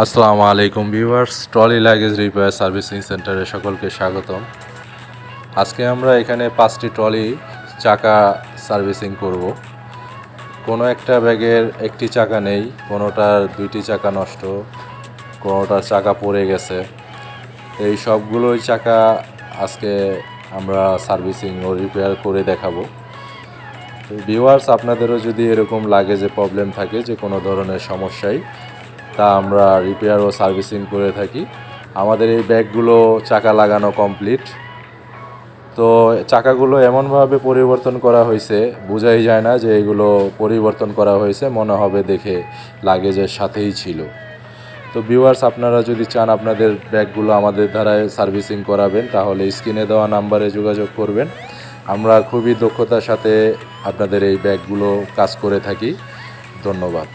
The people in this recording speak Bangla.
আসসালামু আলাইকুম viewers, trolley luggage repair servicing সেন্টারে সকলকে স্বাগতম। আজকে আমরা এখানে পাঁচটি ট্রলি চাকা সার্ভিসিং করব। কোনো একটা ব্যাগের একটি চাকা নেই, কোনোটার দুইটি চাকা নষ্ট কোনোটার চাকা পড়ে গেছে। এই সবগুলোই চাকা আজকে আমরা সার্ভিসিং ও রিপেয়ার করে দেখাবো। তো ভিউয়ার্স, আপনাদেরও যদি এরকম লাগে যে প্রবলেম থাকে, যে কোনো ধরনের সমস্যায় তা আমরা রিপেয়ার ও সার্ভিসিং করে থাকি। আমাদের এই ব্যাগগুলো চাকা লাগানো কমপ্লিট তো চাকাগুলো এমনভাবে পরিবর্তন করা হয়েছে, বোঝাই যায় না যে এগুলো পরিবর্তন করা হয়েছে, মনে হবে দেখে লাগেজের সাথেই ছিল। তো ভিউয়ার্স আপনারা যদি চান আপনাদের ব্যাগগুলো আমাদের দ্বারায় সার্ভিসিং করাবেন, তাহলে স্ক্রিনে দেওয়া নাম্বারে যোগাযোগ করবেন। আমরা খুবই দক্ষতার সাথে আপনাদের এই ব্যাগগুলো কাজ করে থাকি। ধন্যবাদ।